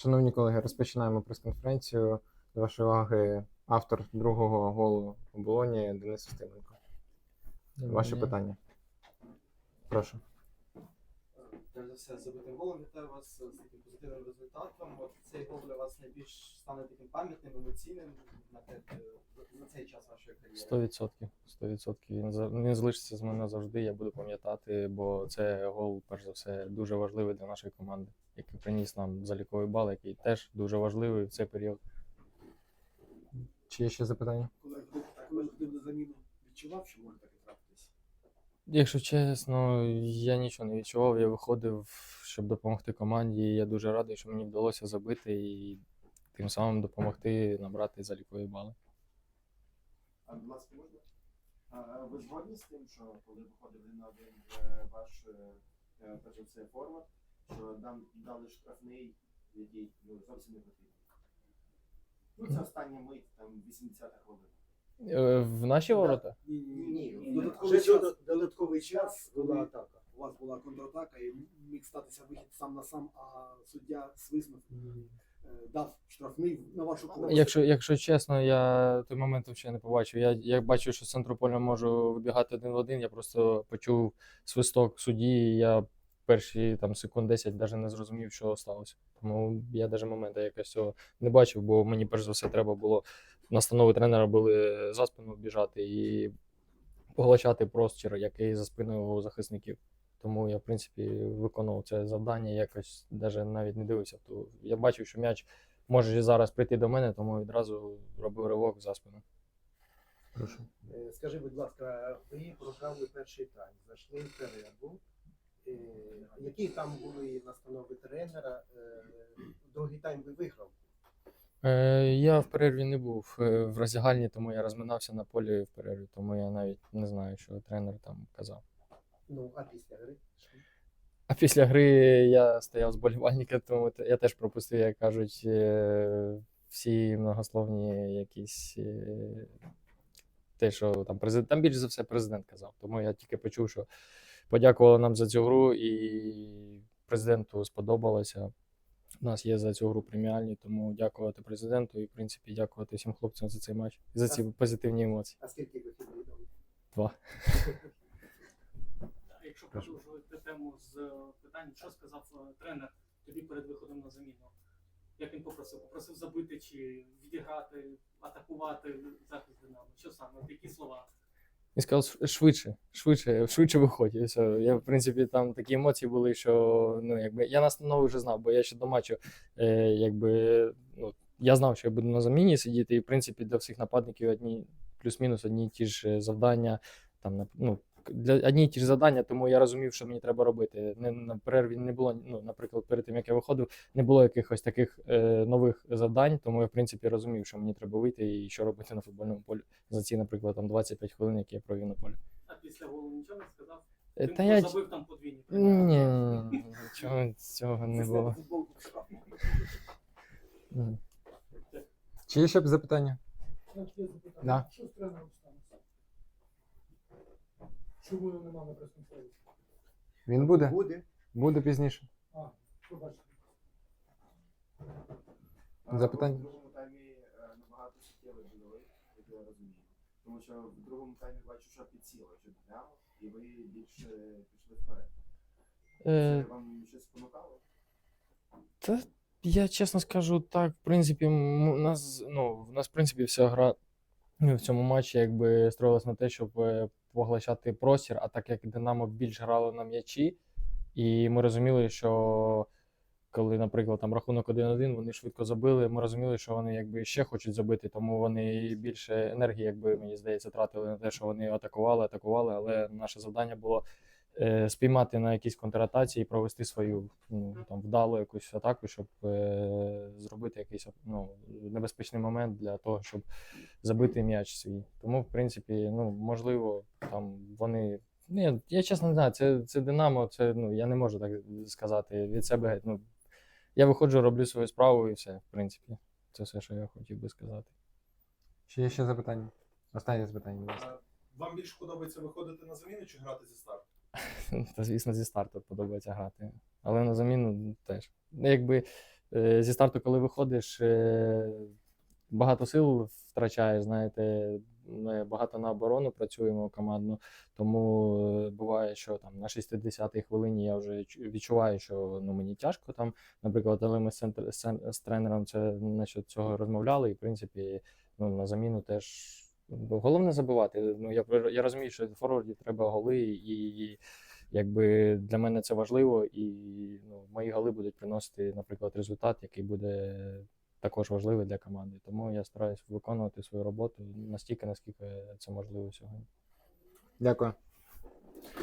Шановні колеги, розпочинаємо прес-конференцію. До вашої уваги автор другого голу у Болоні Денис Устименко. Ваші питання. Прошу. Перш за все, забитим голом вітаю вас з таким позитивним результатом. От цей гол для вас найбільш стане таким пам'ятним, емоційним на те- за цей час вашої кар'єри. Сто відсотків. Сто відсотків. Він за- він залишиться з мене завжди. Я буду пам'ятати, бо це гол, перш за все, дуже важливий для нашої команди, який приніс нам заліковий бал, який теж дуже важливий в цей період. Чи є ще запитання? коли ходив, коли ходив на заміну, відчував, що трапитись? Якщо чесно, я нічого не відчував. Я виходив, щоб допомогти команді. і Я дуже радий, що мені вдалося забити і тим самим допомогти набрати залікові бали. А будь ласка, можна? А, ви згодні з тим, що коли виходив один на один е, ваш е, е, форвард, що нам дали штрафний, який ну, зовсім не потрібен? Ну, це остання мить, там 80-та хвилина. Е, В наші ворота? Ні, Ні, ні, додатковий Ще час. додатковий час була атака. У вас була контратака і міг статися вихід сам на сам, а суддя свиснув, е, дав штрафний на вашу користь. Якщо, якщо чесно, я той момент взагалі не побачив. Я, я бачив, що з центру поля можу вибігати один в один. Я просто почув свисток судді, і я перші там секунд 10 навіть не зрозумів, що сталося. Тому я навіть моменту якось цього не бачив, бо мені перш за все треба було настанови тренера були за спину біжати і поглощати простір, який за спиною у захисників. Тому я, в принципі, виконував це завдання, якось навіть навіть не дивився. ту. Я бачив, що м'яч може і зараз прийти до мене, тому відразу робив ривок за спину. Прошу. Е, Скажи, будь ласка, ви програли перший тайм, зайшли в перерву. Е, Які там були настанови тренера? Е, Другий тайм ви виграв. Е, я в перерві не був е, в роздягальні, тому я розминався на полі в перерві, тому я навіть не знаю, що тренер там казав. Ну, а після гри? А після гри я стояв з болівальника, тому я теж пропустив, як кажуть, е, всі многословні якісь. Те, що там президент, там більш за все президент казав. Тому я тільки почув, що подякували нам за цю гру, і президенту сподобалося. У нас є за цю гру преміальні, тому дякувати президенту і, в принципі, дякувати всім хлопцям за цей матч і за ці позитивні емоції. А скільки вихідних дали? Два. Якщо продовжувати тему з е, питань, що сказав е, тренер тобі перед виходом на заміну? Як він попросив? Попросив забити чи відіграти, атакувати захист Динамо? Що саме? Які слова? Він сказав швидше, швидше, швидше виходь. Все. Я, в принципі, там такі емоції були, що ну, якби, я настанову вже знав, бо я ще до матчу, е, якби, ну, я знав, що я буду на заміні сидіти, і в принципі для всіх нападників одні, плюс-мінус одні ті ж е, завдання. Там, ну, для одні й ті ж завдання, тому я розумів, що мені треба робити. Не, на перерві не було, ну, наприклад, перед тим, як я виходив, не було якихось таких е, нових завдань, тому я, в принципі, розумів, що мені треба вийти і що робити на футбольному полі за ці, наприклад, там 25 хвилин, які я провів на полі. А після голу нічого не сказав? Е, Тим, Та я забив там подвійні. ні, ні, ні, нічого цього не було. Чи є ще запитання? Да. Що з тренером? Чому його нема на прес-конференції? Він буде? Буде. Буде пізніше. А, що бачите? Запитання? В другому таймі е, набагато суттєво додали, як я розумію. Тому що в другому таймі бачу, що підсіло, що Динамо, і ви більше пішли вперед. Е, Це вам щось спонукало? Та я чесно скажу, так, в принципі, м- у нас, ну, в нас, в принципі, вся гра ну, в цьому матчі якби строїлась на те, щоб е, поглощати простір, а так як Динамо більш грало на м'ячі, і ми розуміли, що коли, наприклад, там рахунок 1-1, вони швидко забили, ми розуміли, що вони якби ще хочуть забити, тому вони більше енергії, якби мені здається, тратили на те, що вони атакували, атакували, але наше завдання було е, спіймати на якійсь контратації і провести свою ну, там, вдалу якусь атаку, щоб е, зробити якийсь ну, небезпечний момент для того, щоб забити м'яч свій. Тому, в принципі, ну, можливо, там вони. Ні, я чесно не знаю, це, це Динамо, це ну, я не можу так сказати від себе. Ну, я виходжу, роблю свою справу і все, в принципі. Це все, що я хотів би сказати. Чи є ще запитання? Останнє запитання, будь ласка. Вам більше подобається виходити на заміну чи грати зі старту? Та, звісно, зі старту подобається грати. Але на заміну теж. Ну, Якби е, зі старту, коли виходиш, е, багато сил втрачаєш, знаєте, ми багато на оборону працюємо командно, тому е, буває, що там на 60-й хвилині я вже відчуваю, що ну, мені тяжко там, наприклад, але ми з, центр- з, тренером це насчет цього розмовляли, і в принципі ну, на заміну теж. Головне забивати. Ну, я, я розумію, що в форварді треба голи, і якби для мене це важливо, і ну, мої голи будуть приносити, наприклад, результат, який буде також важливий для команди. Тому я стараюсь виконувати свою роботу настільки, наскільки це можливо сьогодні. Дякую.